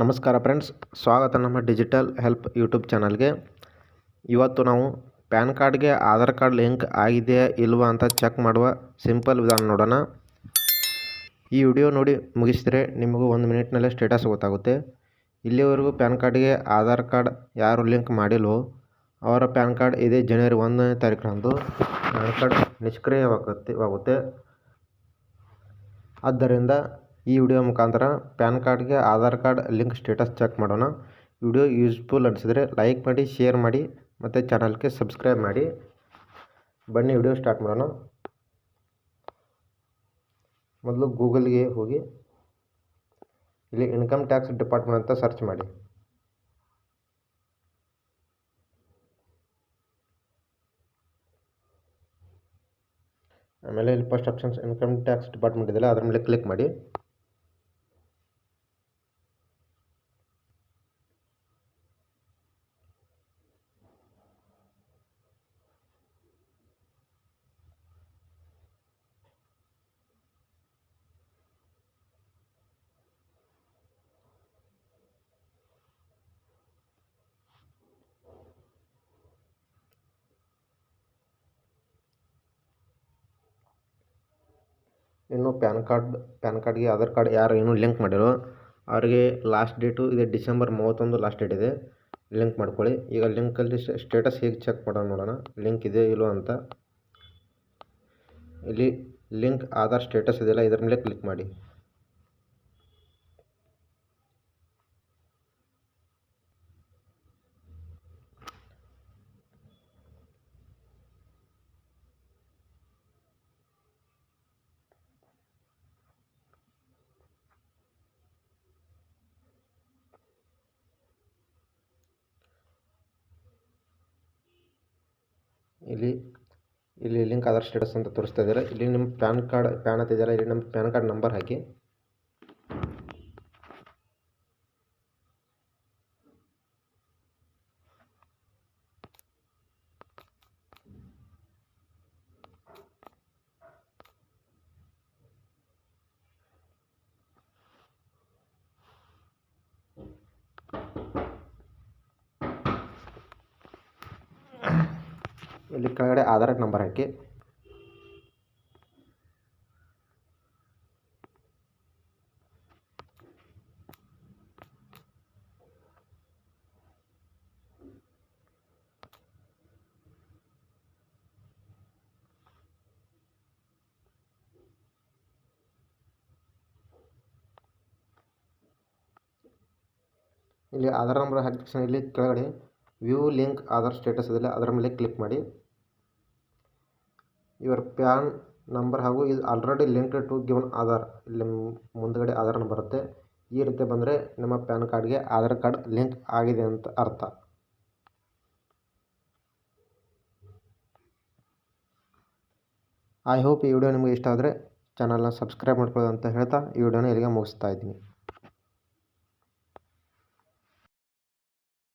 ನಮಸ್ಕಾರ ಫ್ರೆಂಡ್ಸ್, ಸ್ವಾಗತ ನಮ್ಮ ಡಿಜಿಟಲ್ ಹೆಲ್ಪ್ ಯೂಟ್ಯೂಬ್ ಚಾನಲ್ಗೆ. ಇವತ್ತು ನಾವು ಪ್ಯಾನ್ ಕಾರ್ಡ್ಗೆ ಆಧಾರ್ ಕಾರ್ಡ್ ಲಿಂಕ್ ಆಗಿದೆಯಾ ಇಲ್ವಾ ಅಂತ ಚೆಕ್ ಮಾಡುವ ಸಿಂಪಲ್ ವಿಧಾನ ನೋಡೋಣ. ಈ ವಿಡಿಯೋ ನೋಡಿ ಮುಗಿಸಿದರೆ ನಿಮಗೂ ಒಂದು ಮಿನಿಟ್ನಲ್ಲೇ ಸ್ಟೇಟಸ್ ಗೊತ್ತಾಗುತ್ತೆ. ಇಲ್ಲಿವರೆಗೂ ಪ್ಯಾನ್ ಕಾರ್ಡ್ಗೆ ಆಧಾರ್ ಕಾರ್ಡ್ ಯಾರು ಲಿಂಕ್ ಮಾಡಿಲ್ವೋ, ಅವರ ಪ್ಯಾನ್ ಕಾರ್ಡ್ ಇದೇ ಜನವರಿ ಒಂದನೇ ತಾರೀಕಿನಂದು ಪ್ಯಾನ್ ಕಾರ್ಡ್ ನಿಷ್ಕ್ರಿಯವಾಗುತ್ತೆ ಆಗುತ್ತೆ ಆದ್ದರಿಂದ ಈ ವಿಡಿಯೋ ಮುಖಾಂತರ ಪ್ಯಾನ್ ಕಾರ್ಡ್ಗೆ Aadhaar card link status check ಮಾಡೋಣ. ವಿಡಿಯೋ ಯೂಸ್ಫುಲ್ ಅನಿಸಿದರೆ ಲೈಕ್ ಮಾಡಿ, ಶೇರ್ ಮಾಡಿ ಮತ್ತು ಚಾನಲ್ಗೆ ಸಬ್ಸ್ಕ್ರೈಬ್ ಮಾಡಿ. ಬನ್ನಿ, ವಿಡಿಯೋ ಸ್ಟಾರ್ಟ್ ಮಾಡೋಣ. ಮೊದಲು ಗೂಗಲ್ಗೆ ಹೋಗಿ ಇಲ್ಲಿ ಇನ್ಕಮ್ ಟ್ಯಾಕ್ಸ್ ಡಿಪಾರ್ಟ್ಮೆಂಟ್ ಅಂತ ಸರ್ಚ್ ಮಾಡಿ. ಆಮೇಲೆ ಇಲ್ಲಿ first options income tax department ಇದೆಯಲ್ಲ ಅದರ ಮೇಲೆ ಕ್ಲಿಕ್ ಮಾಡಿ. ಇನ್ನು ಪ್ಯಾನ್ ಕಾರ್ಡ್, ಪ್ಯಾನ್ ಕಾರ್ಡ್ಗೆ ಆಧಾರ್ ಕಾರ್ಡ್ ಯಾರು ಏನು ಲಿಂಕ್ ಮಾಡಿರೋ ಅವರಿಗೆ ಲಾಸ್ಟ್ ಡೇಟು ಇದೆ, ಡಿಸೆಂಬರ್ ಮೂವತ್ತೊಂದು ಲಾಸ್ಟ್ ಡೇಟ್ ಇದೆ. ಲಿಂಕ್ ಮಾಡ್ಕೊಳ್ಳಿ. ಈಗ ಲಿಂಕಲ್ಲಿ ಸ್ಟೇಟಸ್ ಹೇಗೆ ಚೆಕ್ ಮಾಡೋಣ ನೋಡೋಣ. ಲಿಂಕ್ ಇದೆ ಇಲ್ಲೋ ಅಂತ. ಇಲ್ಲಿ ಲಿಂಕ್ ಆಧಾರ್ ಸ್ಟೇಟಸ್ ಇದೆಯಲ್ಲ, ಇದರ ಮೇಲೆ ಕ್ಲಿಕ್ ಮಾಡಿ. ಇಲ್ಲಿ ಇಲ್ಲಿ ಲಿಂಕ್ ಆಧಾರ್ ಸ್ಟೇಟಸ್ ಅಂತ ತೋರಿಸ್ತಾ ಇದ್ದಾರೆ. ಇಲ್ಲಿ ನಿಮ್ಮ ಪ್ಯಾನ್ ಕಾರ್ಡ್, ಪ್ಯಾನ್ ಅಂತ ಇಲ್ಲಿ ನಮ್ಮ ಪ್ಯಾನ್ ಕಾರ್ಡ್ ನಂಬರ್ ಹಾಕಿ. ಇಲ್ಲಿ ಕೆಳಗಡೆ ಆಧಾರ್ ನಂಬರ್ ಹಾಕಿ. ಇಲ್ಲಿ ಆಧಾರ್ ನಂಬರ್ ಹಾಕಿದ ತಕ್ಷಣ ಇಲ್ಲಿ ಕೆಳಗಡೆ ವ್ಯೂ ಲಿಂಕ್ ಆಧಾರ್ ಸ್ಟೇಟಸ್ ಇದೆಯಲ್ಲ ಅದರ ಮೇಲೆ ಕ್ಲಿಕ್ ಮಾಡಿ. ಯುವರ್ ಪ್ಯಾನ್ ನಂಬರ್ ಹಾಗೂ ಇದು already link to given Aadhaar. ಇಲ್ಲಿ ಮುಂದುಗಡೆ ಆಧಾರ್ ಬರುತ್ತೆ. ಈ ರೀತಿ ಬಂದರೆ ನಿಮ್ಮ ಪ್ಯಾನ್ ಕಾರ್ಡ್ಗೆ ಆಧಾರ್ ಕಾರ್ಡ್ ಲಿಂಕ್ ಆಗಿದೆ ಅಂತ ಅರ್ಥ. ಐ ಹೋಪ್ ಈ ವಿಡಿಯೋ ನಿಮಗೆ ಇಷ್ಟ ಆದರೆ ಚಾನಲ್ನ ಸಬ್ಸ್ಕ್ರೈಬ್ ಮಾಡ್ಕೊಳ್ಳಿ ಅಂತ ಹೇಳ್ತಾ ಈ ವಿಡಿಯೋನ ಇಲ್ಲಿಗೆ ಮುಗಿಸ್ತಾ ಇದ್ದೀನಿ.